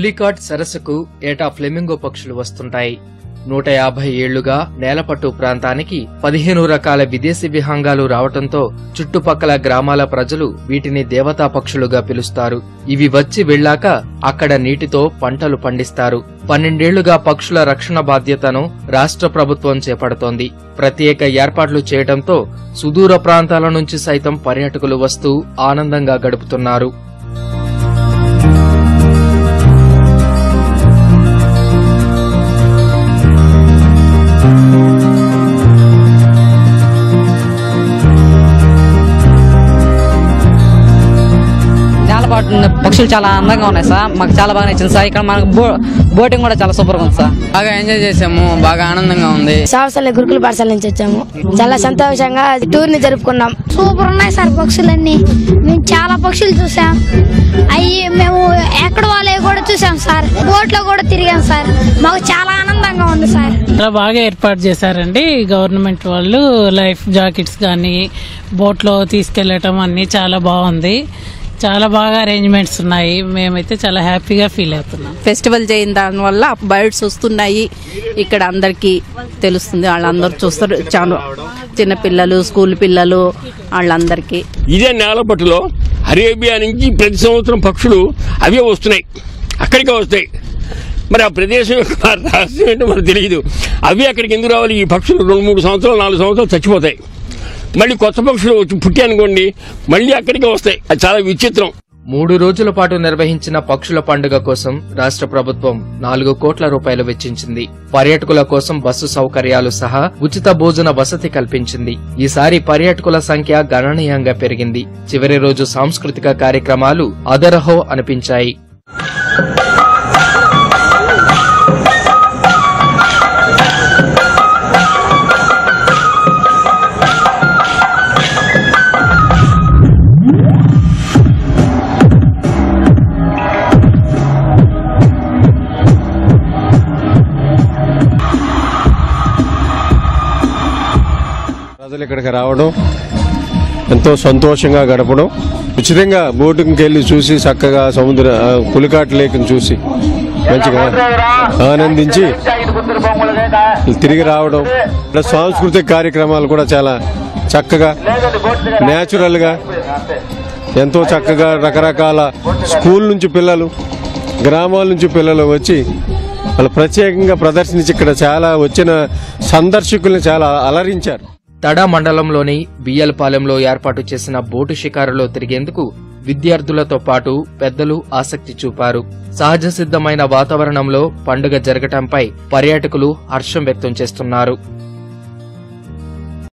పులికాట్ సరస్సుకు ఏటా ఫ్లెమింగో పక్షులు వస్తుంటాయి. నూట యాభై ఏళ్ళుగా నేలపట్టు ప్రాంతానికి పదిహేను రకాల విదేశీ విహంగాలు రావటంతో చుట్టుపక్కల గ్రామాల ప్రజలు వీటిని దేవతా పక్షులుగా పిలుస్తారు. ఇవి వచ్చి వెళ్ళాక అక్కడ నీటితో పంటలు పండిస్తారు. పన్నెండేళ్ళుగా పక్షుల రక్షణ బాధ్యతను రాష్ట్ర ప్రభుత్వం చేపడుతోంది. ప్రత్యేక ఏర్పాట్లు చేయడంతో సుదూర ప్రాంతాల నుంచి సైతం పర్యాటకులు వస్తూ ఆనందంగా గడుపుతున్నారు. నేలపాటు పక్షులు చాలా అందంగా ఉన్నాయి సార్. మాకు చాలా బాగా నచ్చింది సార్. ఇక్కడ మనకు బో బోటింగ్ కూడా చాలా సూపర్గా ఉంది సార్. బాగా ఎంజాయ్ చేసాము. బాగా ఆనందంగా ఉంది. సంవత్సరాల గురుకుల పాఠశాల నుంచి వచ్చాము. చాలా సంతోషంగా టూర్ని జరుపుకున్నాం. సూపర్ ఉన్నాయి సార్ పక్షులన్నీ. మేము చాలా పక్షులు చూసాం. అవి మేము ఎక్కడ వాళ్ళే కూడా చూసాం సార్. బోట్లో కూడా తిరిగాం సార్. మాకు చాలా ఆనందంగా ఉంది సార్. చాలా బాగా ఏర్పాటు చేశారండి గవర్నమెంట్ వాళ్ళు. లైఫ్ జాకెట్స్ కానీ బోట్లో తీసుకెళ్ళటం అన్ని చాలా బాగుంది. చాలా బాగా అరేంజ్మెంట్స్ ఉన్నాయి. మేమైతే చాలా హ్యాపీగా ఫీల్ అవుతున్నాం. ఫెస్టివల్ చేయని దాని వల్ల బర్డ్స్ వస్తున్నాయి. ఇక్కడ అందరికీ తెలుస్తుంది. వాళ్ళందరూ చూస్తారు. చాలా చిన్న పిల్లలు స్కూల్ పిల్లలు వాళ్ళందరికీ. ఇదే నేలపట్టులో అరేబియా నుంచి ప్రతి సంవత్సరం పక్షులు అవే వస్తున్నాయి. అక్కడికే వస్తాయి. మరి ఆ ప్రదేశం యొక్క రహస్యం ఏంటో మనకు తెలియదు. అవి అక్కడికి ఎందుకు రావాలి? ఈ పక్షులు రెండు మూడు సంవత్సరాలు నాలుగు సంవత్సరాలు చచ్చిపోతాయి. మళ్ళీ కొత్త పక్షులు పుట్టి అనుకోండి మళ్ళీ అక్కడికి వస్తాయి. అది చాలా విచిత్రం. మూడు రోజుల పాటు నిర్వహించిన పక్షుల పండుగ కోసం రాష్ట్ర ప్రభుత్వం నాలుగు కోట్ల రూపాయలు వెచ్చించింది. పర్యాటకుల కోసం బస్సు సౌకర్యాలు సహా ఉచిత భోజన వసతి కల్పించింది. ఈసారి పర్యాటకుల సంఖ్య గణనీయంగా పెరిగింది. చివరి రోజు సాంస్కృతిక కార్యక్రమాలు అదరహో అనిపించాయి. ప్రజలు ఇక్కడికి రావడం ఎంతో సంతోషంగా గడపడం. ఉచితంగా బోటింగ్కి వెళ్ళి చూసి చక్కగా సముద్ర ఆ, పులికాట్ చూసి మంచిగా ఆనందించి తిరిగి రావడం. ఇక్కడ సాంస్కృతిక కార్యక్రమాలు కూడా చాలా చక్కగా న్యాచురల్గా ఎంతో చక్కగా రకరకాల స్కూల్ నుంచి పిల్లలు గ్రామాల నుంచి పిల్లలు వచ్చి వాళ్ళు ప్రత్యేకంగా ప్రదర్శించి ఇక్కడ చాలా వచ్చిన సందర్శకుల్ని చాలా అలరించారు. తడా మండలంలోని బియ్యలపాలెంలో ఏర్పాటు చేసిన బోటు షికారులో తిరిగేందుకు విద్యార్థులతో పాటు పెద్దలు ఆసక్తి చూపారు. సహజ సిద్ధమైన వాతావరణంలో పండుగ జరగటంపై పర్యాటకులు హర్షం వ్యక్తం చేస్తున్నారు.